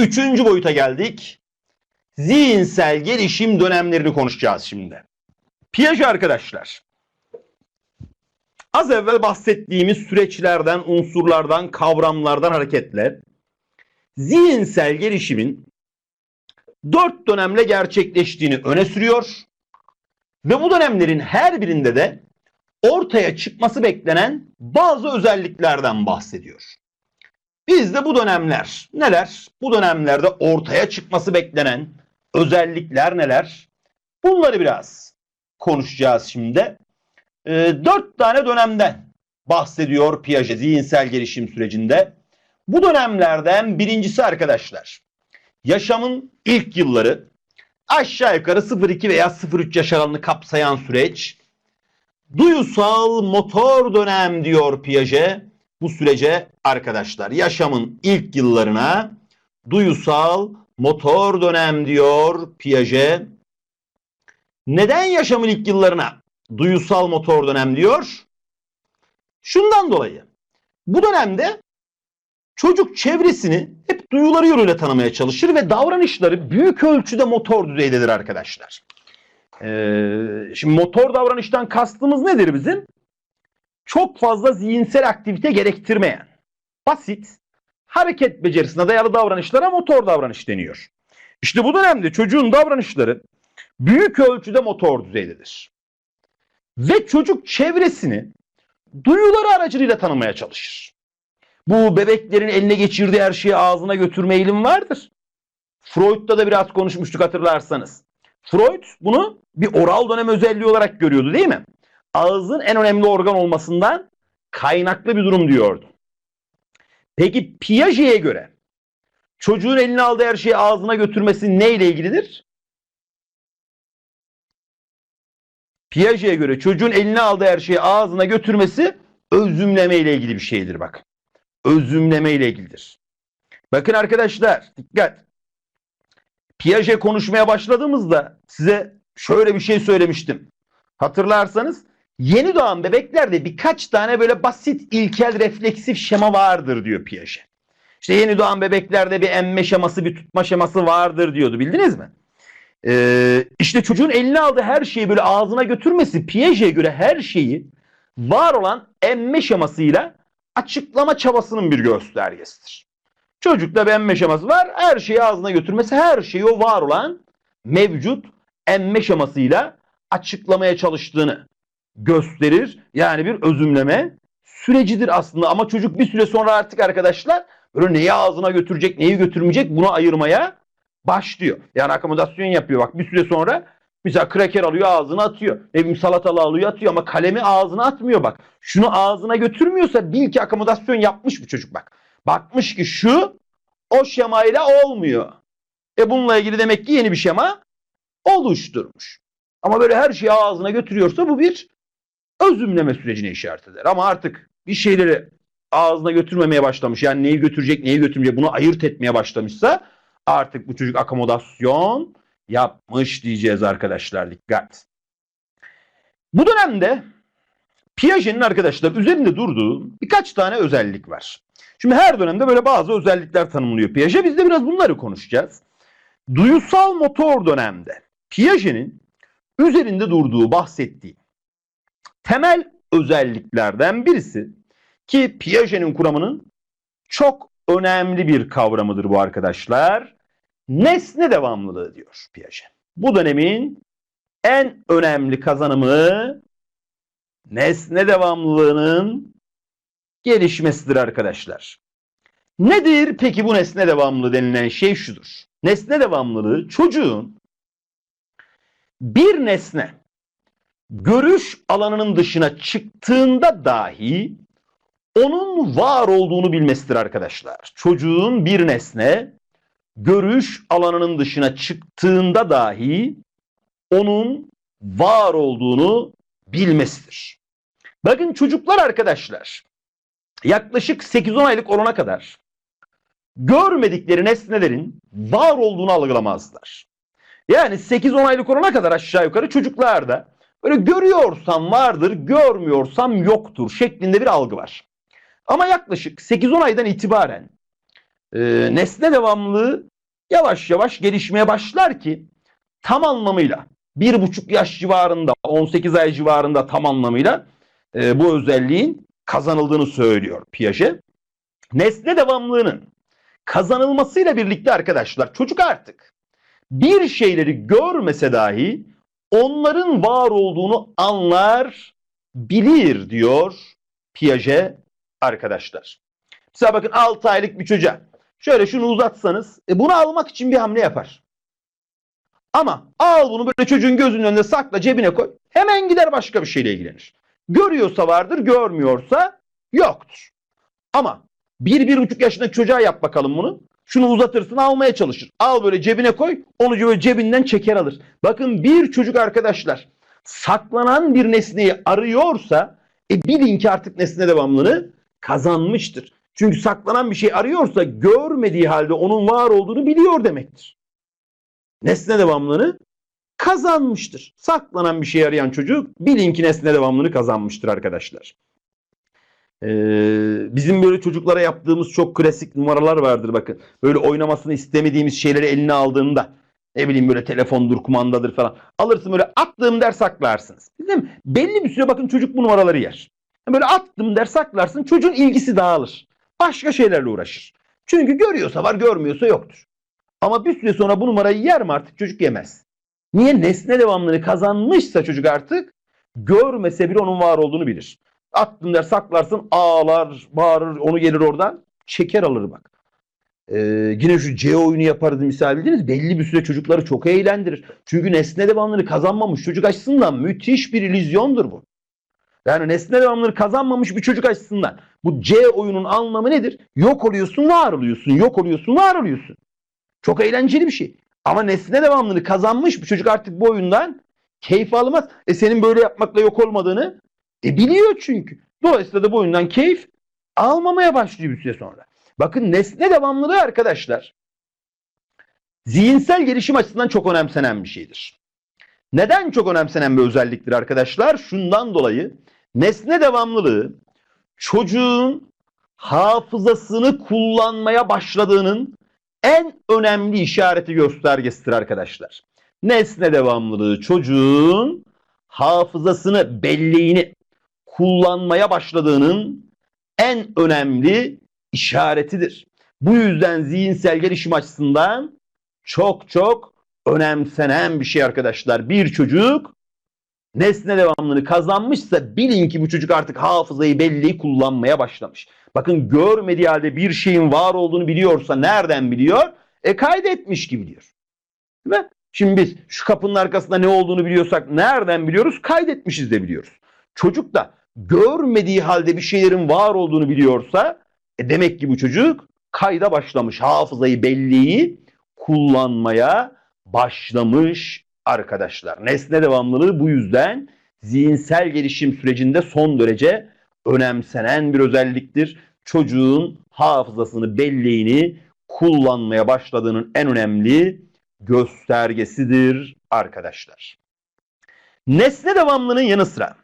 Üçüncü boyuta geldik. Zihinsel gelişim dönemlerini konuşacağız şimdi. Piaget arkadaşlar. Az evvel bahsettiğimiz süreçlerden, unsurlardan, kavramlardan hareketle zihinsel gelişimin dört dönemle gerçekleştiğini öne sürüyor ve bu dönemlerin her birinde de ortaya çıkması beklenen bazı özelliklerden bahsediyor. Biz de bu dönemler neler? Bu dönemlerde ortaya çıkması beklenen özellikler neler? Bunları biraz konuşacağız şimdi. Ee, dört tane dönemden bahsediyor Piaget zihinsel gelişim sürecinde. Bu dönemlerden birincisi arkadaşlar. Yaşamın ilk yılları aşağı yukarı 0-2 veya 0-3 yaş aralığını kapsayan süreç. Duyusal motor dönem diyor Piaget bu sürece arkadaşlar. Yaşamın ilk yıllarına duyusal motor dönem diyor Piaget. Neden yaşamın ilk yıllarına duyusal motor dönem diyor? Şundan dolayı. Bu dönemde çocuk çevresini hep duyuları yoluyla tanımaya çalışır ve davranışları büyük ölçüde motor düzeydedir arkadaşlar. Ee, şimdi motor davranıştan kastımız nedir bizim? Çok fazla zihinsel aktivite gerektirmeyen, basit, hareket becerisine dayalı davranışlara motor davranış deniyor. İşte bu dönemde çocuğun davranışları büyük ölçüde motor düzeydedir. Ve çocuk çevresini duyuları aracılığıyla tanımaya çalışır. Bu bebeklerin eline geçirdiği her şeyi ağzına götürme eğilim vardır. Freud'da da biraz konuşmuştuk hatırlarsanız. Freud bunu bir oral dönem özelliği olarak görüyordu değil mi? Ağzın en önemli organ olmasından kaynaklı bir durum diyordu. Peki Piaget'e göre çocuğun eline aldığı her şeyi ağzına götürmesi neyle ilgilidir? Piaget'e göre çocuğun eline aldığı her şeyi ağzına götürmesi özümleme ile ilgili bir şeydir bak. Özümleme ile ilgilidir. Bakın arkadaşlar dikkat. Piaget konuşmaya başladığımızda size şöyle bir şey söylemiştim. Hatırlarsanız yeni doğan bebeklerde birkaç tane böyle basit ilkel refleksif şema vardır diyor Piaget. İşte yeni doğan bebeklerde bir emme şeması bir tutma şeması vardır diyordu bildiniz mi? Ee, işte çocuğun eline aldığı her şeyi böyle ağzına götürmesi Piaget'e göre her şeyi var olan emme şemasıyla açıklama çabasının bir göstergesidir. Çocukta bir emme şeması var. Her şeyi ağzına götürmesi her şeyi o var olan mevcut emme şemasıyla açıklamaya çalıştığını gösterir. Yani bir özümleme sürecidir aslında ama çocuk bir süre sonra artık arkadaşlar böyle neyi ağzına götürecek neyi götürmeyecek bunu ayırmaya başlıyor. Yani akomodasyon yapıyor bak bir süre sonra mesela kraker alıyor ağzına atıyor. Ne bileyim salatalı alıyor atıyor ama kalemi ağzına atmıyor bak. Şunu ağzına götürmüyorsa bil ki akomodasyon yapmış bu çocuk bak. Bakmış ki şu o şemayla olmuyor. E bununla ilgili demek ki yeni bir şema oluşturmuş. Ama böyle her şeyi ağzına götürüyorsa bu bir özümleme sürecine işaret eder. Ama artık bir şeyleri ağzına götürmemeye başlamış. Yani neyi götürecek neyi götürmeyecek bunu ayırt etmeye başlamışsa artık bu çocuk akomodasyon yapmış diyeceğiz arkadaşlar dikkat. Bu dönemde Piaget'in arkadaşlar üzerinde durduğu birkaç tane özellik var. Şimdi her dönemde böyle bazı özellikler tanımlıyor Piaget. Biz de biraz bunları konuşacağız. Duyusal motor dönemde Piaget'in üzerinde durduğu, bahsettiği temel özelliklerden birisi ki Piaget'in kuramının çok önemli bir kavramıdır bu arkadaşlar. Nesne devamlılığı diyor Piaget. Bu dönemin en önemli kazanımı nesne devamlılığının gelişmesidir arkadaşlar. Nedir peki bu nesne devamlılığı denilen şey şudur. Nesne devamlılığı çocuğun bir nesne görüş alanının dışına çıktığında dahi onun var olduğunu bilmesidir arkadaşlar. Çocuğun bir nesne görüş alanının dışına çıktığında dahi onun var olduğunu bilmesidir. Bakın çocuklar arkadaşlar yaklaşık 8-10 aylık olana kadar görmedikleri nesnelerin var olduğunu algılamazlar. Yani 8-10 aylık olana kadar aşağı yukarı çocuklarda böyle görüyorsam vardır, görmüyorsam yoktur şeklinde bir algı var. Ama yaklaşık 8-10 aydan itibaren e, nesne devamlılığı yavaş yavaş gelişmeye başlar ki tam anlamıyla bir buçuk yaş civarında 18 ay civarında tam anlamıyla e, bu özelliğin kazanıldığını söylüyor Piaget. Nesne devamlılığının kazanılmasıyla birlikte arkadaşlar çocuk artık bir şeyleri görmese dahi onların var olduğunu anlar, bilir diyor Piaget arkadaşlar. Mesela bakın 6 aylık bir çocuğa şöyle şunu uzatsanız e, bunu almak için bir hamle yapar. Ama al bunu böyle çocuğun gözünün önünde sakla cebine koy. Hemen gider başka bir şeyle ilgilenir. Görüyorsa vardır, görmüyorsa yoktur. Ama bir, bir buçuk yaşındaki çocuğa yap bakalım bunu. Şunu uzatırsın almaya çalışır. Al böyle cebine koy. Onu böyle cebinden çeker alır. Bakın bir çocuk arkadaşlar saklanan bir nesneyi arıyorsa e bilin ki artık nesne devamlılığını kazanmıştır. Çünkü saklanan bir şey arıyorsa görmediği halde onun var olduğunu biliyor demektir. Nesne devamlılığını kazanmıştır. Saklanan bir şey arayan çocuk bilin ki nesne devamlılığını kazanmıştır arkadaşlar. Ee, bizim böyle çocuklara yaptığımız çok klasik numaralar vardır bakın. Böyle oynamasını istemediğimiz şeyleri eline aldığında ne bileyim böyle telefondur, kumandadır falan. Alırsın böyle attığım der saklarsınız. Değil mi? Belli bir süre bakın çocuk bu numaraları yer. Böyle attım der saklarsın çocuğun ilgisi dağılır. Başka şeylerle uğraşır. Çünkü görüyorsa var görmüyorsa yoktur. Ama bir süre sonra bu numarayı yer mi artık çocuk yemez. Niye? Nesne devamlılığını kazanmışsa çocuk artık görmese bile onun var olduğunu bilir. Attın der saklarsın ağlar bağırır onu gelir oradan çeker alır bak. Ee, yine şu C oyunu yaparız misal bildiniz. Belli bir süre çocukları çok eğlendirir. Çünkü nesne devamlılığını kazanmamış çocuk açısından müthiş bir illüzyondur bu. Yani nesne devamlılığını kazanmamış bir çocuk açısından bu C oyunun anlamı nedir? Yok oluyorsun var oluyorsun. Yok oluyorsun var oluyorsun. Çok eğlenceli bir şey. Ama nesne devamlılığını kazanmış bir çocuk artık bu oyundan keyif almaz. E senin böyle yapmakla yok olmadığını e biliyor çünkü. Dolayısıyla da bu oyundan keyif almamaya başlıyor bir süre sonra. Bakın nesne devamlılığı arkadaşlar zihinsel gelişim açısından çok önemsenen bir şeydir. Neden çok önemsenen bir özelliktir arkadaşlar? Şundan dolayı nesne devamlılığı çocuğun hafızasını kullanmaya başladığının en önemli işareti göstergesidir arkadaşlar. Nesne devamlılığı çocuğun hafızasını, belleğini kullanmaya başladığının en önemli işaretidir. Bu yüzden zihinsel gelişim açısından çok çok önemsenen bir şey arkadaşlar. Bir çocuk nesne devamlılığını kazanmışsa bilin ki bu çocuk artık hafızayı belleği kullanmaya başlamış. Bakın görmediği halde bir şeyin var olduğunu biliyorsa nereden biliyor? E kaydetmiş gibi biliyor. Değil mi? Şimdi biz şu kapının arkasında ne olduğunu biliyorsak nereden biliyoruz? Kaydetmişiz de biliyoruz. Çocuk da görmediği halde bir şeylerin var olduğunu biliyorsa e demek ki bu çocuk kayda başlamış. Hafızayı belleği kullanmaya başlamış arkadaşlar. Nesne devamlılığı bu yüzden zihinsel gelişim sürecinde son derece önemsenen bir özelliktir. Çocuğun hafızasını, belleğini kullanmaya başladığının en önemli göstergesidir arkadaşlar. Nesne devamlılığının yanı sıra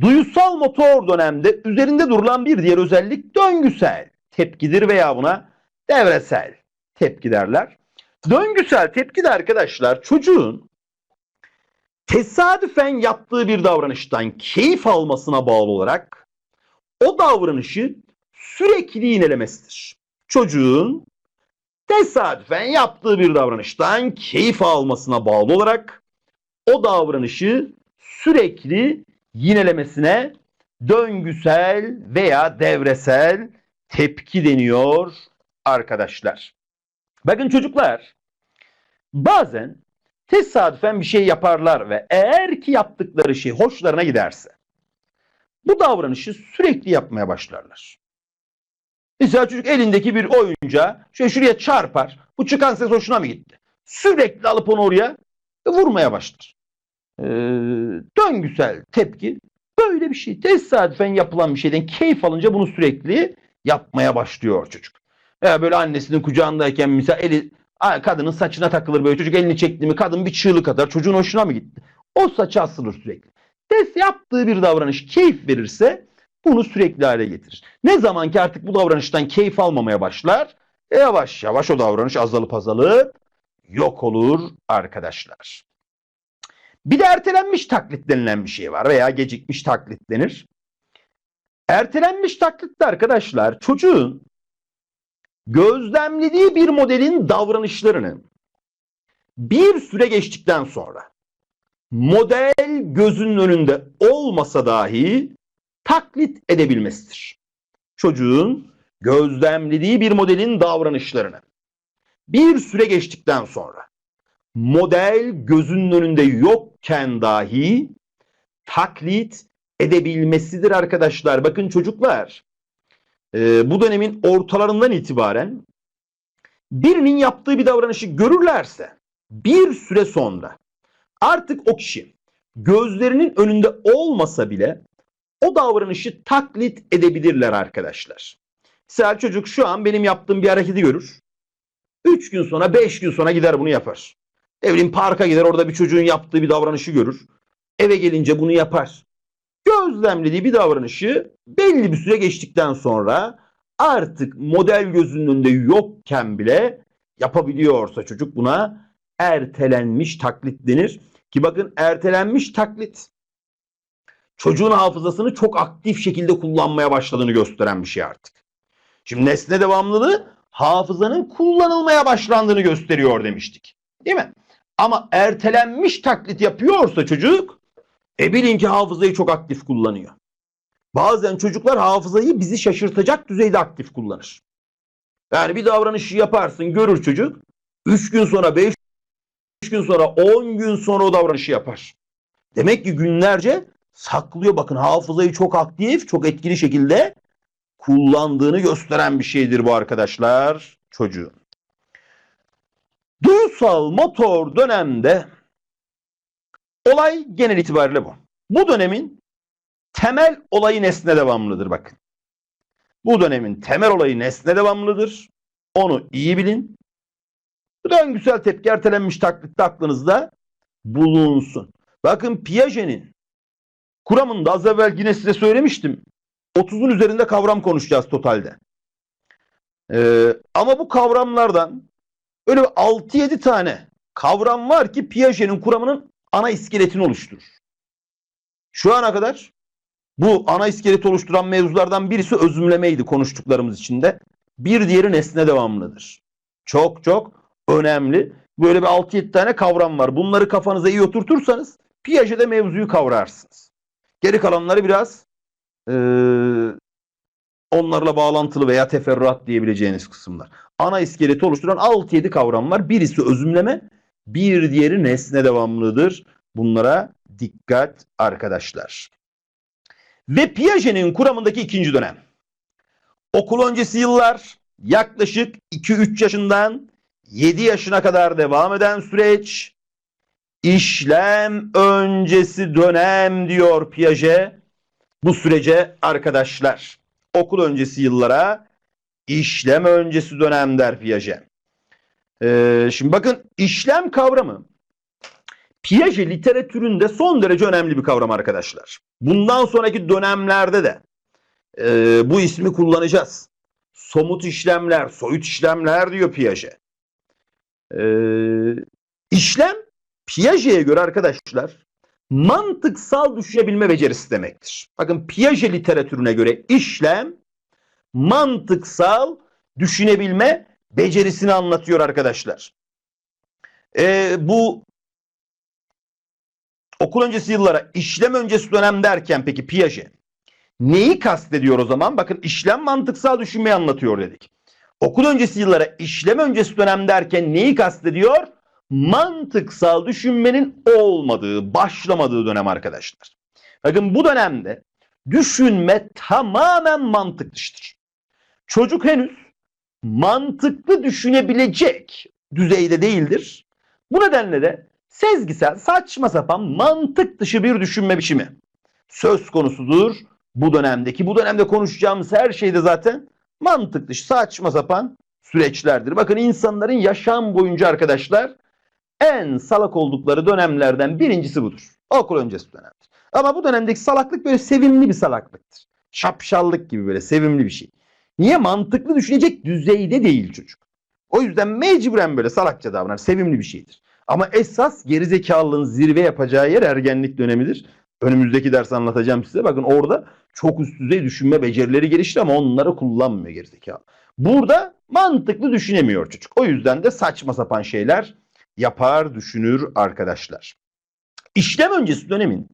duyusal motor dönemde üzerinde durulan bir diğer özellik döngüsel tepkidir veya buna devresel tepki derler. Döngüsel tepki de arkadaşlar çocuğun tesadüfen yaptığı bir davranıştan keyif almasına bağlı olarak o davranışı sürekli yinelemesidir. Çocuğun tesadüfen yaptığı bir davranıştan keyif almasına bağlı olarak o davranışı sürekli yinelemesine döngüsel veya devresel tepki deniyor arkadaşlar. Bakın çocuklar bazen tesadüfen bir şey yaparlar ve eğer ki yaptıkları şey hoşlarına giderse bu davranışı sürekli yapmaya başlarlar. Mesela çocuk elindeki bir oyuncağı şöyle şuraya çarpar. Bu çıkan ses hoşuna mı gitti? Sürekli alıp onu oraya vurmaya başlar. Ee, döngüsel tepki böyle bir şey. Tesadüfen yapılan bir şeyden keyif alınca bunu sürekli yapmaya başlıyor çocuk. Veya böyle annesinin kucağındayken mesela eli kadının saçına takılır böyle çocuk elini çekti mi kadın bir çığlık atar çocuğun hoşuna mı gitti? O saçı asılır sürekli. Des yaptığı bir davranış keyif verirse bunu sürekli hale getirir. Ne zaman ki artık bu davranıştan keyif almamaya başlar yavaş yavaş o davranış azalıp azalıp yok olur arkadaşlar. Bir de ertelenmiş taklit denilen bir şey var veya gecikmiş taklit denir. Ertelenmiş taklitte arkadaşlar çocuğun gözlemlediği bir modelin davranışlarını bir süre geçtikten sonra model gözünün önünde olmasa dahi taklit edebilmesidir. Çocuğun gözlemlediği bir modelin davranışlarını bir süre geçtikten sonra model gözünün önünde yokken dahi taklit edebilmesidir arkadaşlar. Bakın çocuklar e, bu dönemin ortalarından itibaren birinin yaptığı bir davranışı görürlerse bir süre sonra artık o kişi gözlerinin önünde olmasa bile o davranışı taklit edebilirler arkadaşlar. Mesela çocuk şu an benim yaptığım bir hareketi görür. 3 gün sonra 5 gün sonra gider bunu yapar. Ne bileyim parka gider orada bir çocuğun yaptığı bir davranışı görür. Eve gelince bunu yapar. Gözlemlediği bir davranışı belli bir süre geçtikten sonra artık model gözünün önünde yokken bile yapabiliyorsa çocuk buna ertelenmiş taklit denir. Ki bakın ertelenmiş taklit çocuğun hafızasını çok aktif şekilde kullanmaya başladığını gösteren bir şey artık. Şimdi nesne devamlılığı hafızanın kullanılmaya başlandığını gösteriyor demiştik. Değil mi? Ama ertelenmiş taklit yapıyorsa çocuk e bilin ki hafızayı çok aktif kullanıyor. Bazen çocuklar hafızayı bizi şaşırtacak düzeyde aktif kullanır. Yani bir davranışı yaparsın görür çocuk. 3 gün sonra 5 gün sonra 10 gün sonra o davranışı yapar. Demek ki günlerce saklıyor bakın hafızayı çok aktif çok etkili şekilde kullandığını gösteren bir şeydir bu arkadaşlar çocuğun. Duysal motor dönemde olay genel itibariyle bu. Bu dönemin temel olayı nesne devamlıdır bakın. Bu dönemin temel olayı nesne devamlıdır. Onu iyi bilin. Döngüsel tepki ertelenmiş taklitte aklınızda bulunsun. Bakın Piaget'in kuramında az evvel yine size söylemiştim. 30'un üzerinde kavram konuşacağız totalde. Ee, ama bu kavramlardan öyle 6-7 tane kavram var ki Piaget'in kuramının ana iskeletini oluşturur. Şu ana kadar bu ana iskeleti oluşturan mevzulardan birisi özümlemeydi konuştuklarımız içinde. Bir diğeri nesne devamlıdır. Çok çok önemli. Böyle bir 6-7 tane kavram var. Bunları kafanıza iyi oturtursanız Piaget'de mevzuyu kavrarsınız. Geri kalanları biraz e, onlarla bağlantılı veya teferruat diyebileceğiniz kısımlar. Ana iskeleti oluşturan 6-7 kavram var. Birisi özümleme, bir diğeri nesne devamlılıdır. Bunlara dikkat arkadaşlar. Ve Piaget'in kuramındaki ikinci dönem. Okul öncesi yıllar yaklaşık 2-3 yaşından 7 yaşına kadar devam eden süreç işlem öncesi dönem diyor Piaget. Bu sürece arkadaşlar okul öncesi yıllara işlem öncesi dönem der Piaget. Ee, şimdi bakın işlem kavramı Piaget literatüründe son derece önemli bir kavram arkadaşlar. Bundan sonraki dönemlerde de e, bu ismi kullanacağız. Somut işlemler, soyut işlemler diyor Piaget. Ee, işlem Piaget'e göre arkadaşlar mantıksal düşünebilme becerisi demektir. Bakın Piaget literatürüne göre işlem mantıksal düşünebilme becerisini anlatıyor arkadaşlar. Ee, bu okul öncesi yıllara işlem öncesi dönem derken peki Piaget neyi kastediyor o zaman? Bakın işlem mantıksal düşünmeyi anlatıyor dedik. Okul öncesi yıllara işlem öncesi dönem derken neyi kastediyor? Mantıksal düşünmenin olmadığı, başlamadığı dönem arkadaşlar. Bakın bu dönemde düşünme tamamen mantık dışıdır. Çocuk henüz mantıklı düşünebilecek düzeyde değildir. Bu nedenle de sezgisel, saçma sapan mantık dışı bir düşünme biçimi söz konusudur bu dönemdeki. Bu dönemde konuşacağımız her şeyde zaten mantık dışı, saçma sapan süreçlerdir. Bakın insanların yaşam boyunca arkadaşlar en salak oldukları dönemlerden birincisi budur. Okul öncesi dönemdir. Ama bu dönemdeki salaklık böyle sevimli bir salaklıktır. Şapşallık gibi böyle sevimli bir şey. Niye? Mantıklı düşünecek düzeyde değil çocuk. O yüzden mecburen böyle salakça davranır. Sevimli bir şeydir. Ama esas gerizekalılığın zirve yapacağı yer ergenlik dönemidir. Önümüzdeki ders anlatacağım size. Bakın orada çok üst düzey düşünme becerileri gelişti ama onları kullanmıyor gerizekalı. Burada mantıklı düşünemiyor çocuk. O yüzden de saçma sapan şeyler yapar, düşünür arkadaşlar. İşlem öncesi dönemin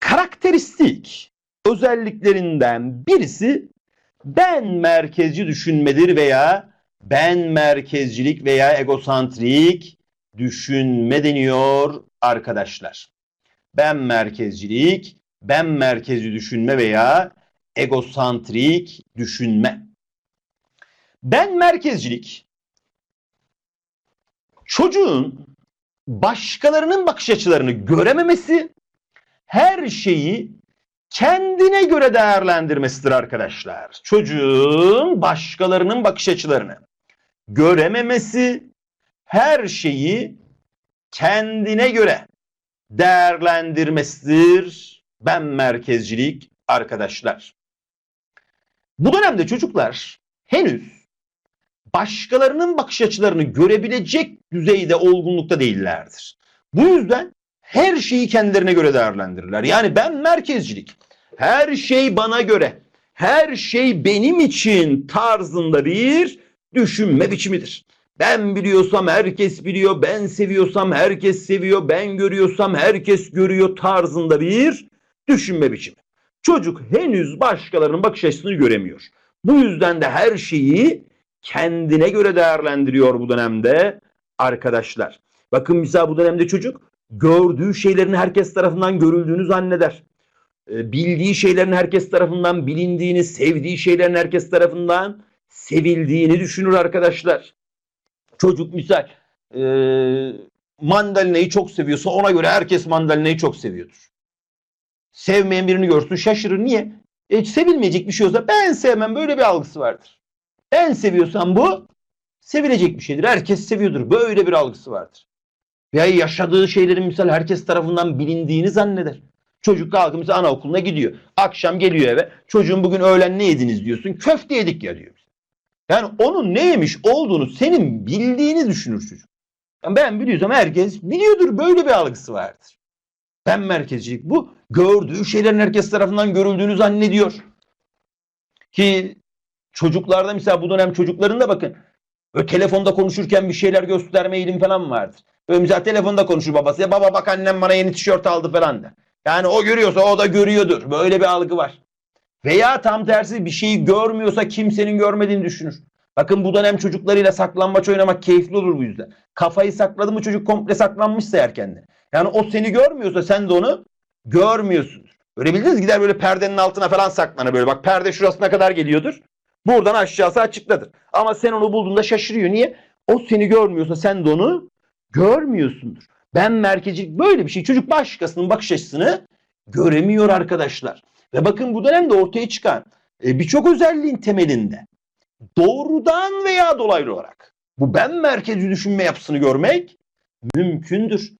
karakteristik özelliklerinden birisi ben merkezci düşünmedir veya ben merkezcilik veya egosantrik düşünme deniyor arkadaşlar. Ben merkezcilik, ben merkezci düşünme veya egosantrik düşünme. Ben merkezcilik çocuğun başkalarının bakış açılarını görememesi, her şeyi kendine göre değerlendirmesidir arkadaşlar. Çocuğun başkalarının bakış açılarını görememesi, her şeyi kendine göre değerlendirmesidir. Ben merkezcilik arkadaşlar. Bu dönemde çocuklar henüz başkalarının bakış açılarını görebilecek düzeyde olgunlukta değillerdir. Bu yüzden her şeyi kendilerine göre değerlendirirler. Yani ben merkezcilik, her şey bana göre, her şey benim için tarzında bir düşünme biçimidir. Ben biliyorsam herkes biliyor, ben seviyorsam herkes seviyor, ben görüyorsam herkes görüyor tarzında bir düşünme biçimi. Çocuk henüz başkalarının bakış açısını göremiyor. Bu yüzden de her şeyi kendine göre değerlendiriyor bu dönemde arkadaşlar. Bakın mesela bu dönemde çocuk gördüğü şeylerin herkes tarafından görüldüğünü zanneder. Ee, Bildiği şeylerin herkes tarafından bilindiğini, sevdiği şeylerin herkes tarafından sevildiğini düşünür arkadaşlar. Çocuk misal e, mandalinayı çok seviyorsa ona göre herkes mandalinayı çok seviyordur. Sevmeyen birini görsün şaşırır. Niye? E, sevilmeyecek bir şey olsa ben sevmem böyle bir algısı vardır. Ben seviyorsam bu sevilecek bir şeydir. Herkes seviyordur. Böyle bir algısı vardır. Veya yaşadığı şeylerin misal herkes tarafından bilindiğini zanneder. Çocuk kalkıp mesela anaokuluna gidiyor. Akşam geliyor eve. Çocuğum bugün öğlen ne yediniz diyorsun. Köfte yedik ya diyor. Yani onun ne yemiş olduğunu senin bildiğini düşünür çocuk. Yani ben biliyorsam herkes biliyordur. Böyle bir algısı vardır. Ben merkezcilik bu. Gördüğü şeylerin herkes tarafından görüldüğünü zannediyor. Ki çocuklarda mesela bu dönem çocuklarında bakın böyle telefonda konuşurken bir şeyler gösterme eğilim falan vardır. Böyle mesela telefonda konuşur babası. Ya baba bak annem bana yeni tişört aldı falan der. Yani o görüyorsa o da görüyordur. Böyle bir algı var. Veya tam tersi bir şeyi görmüyorsa kimsenin görmediğini düşünür. Bakın bu dönem çocuklarıyla saklambaç oynamak keyifli olur bu yüzden. Kafayı sakladı mı çocuk komple saklanmışsa eğer kendine. Yani o seni görmüyorsa sen de onu görmüyorsundur. Öyle bildiniz gider böyle perdenin altına falan saklanır böyle. Bak perde şurasına kadar geliyordur. Buradan aşağısı açıkladır. Ama sen onu bulduğunda şaşırıyor. Niye? O seni görmüyorsa sen de onu görmüyorsundur. Ben merkezcilik böyle bir şey. Çocuk başkasının bakış açısını göremiyor arkadaşlar. Ve bakın bu dönemde ortaya çıkan e, birçok özelliğin temelinde doğrudan veya dolaylı olarak bu ben merkezci düşünme yapısını görmek mümkündür.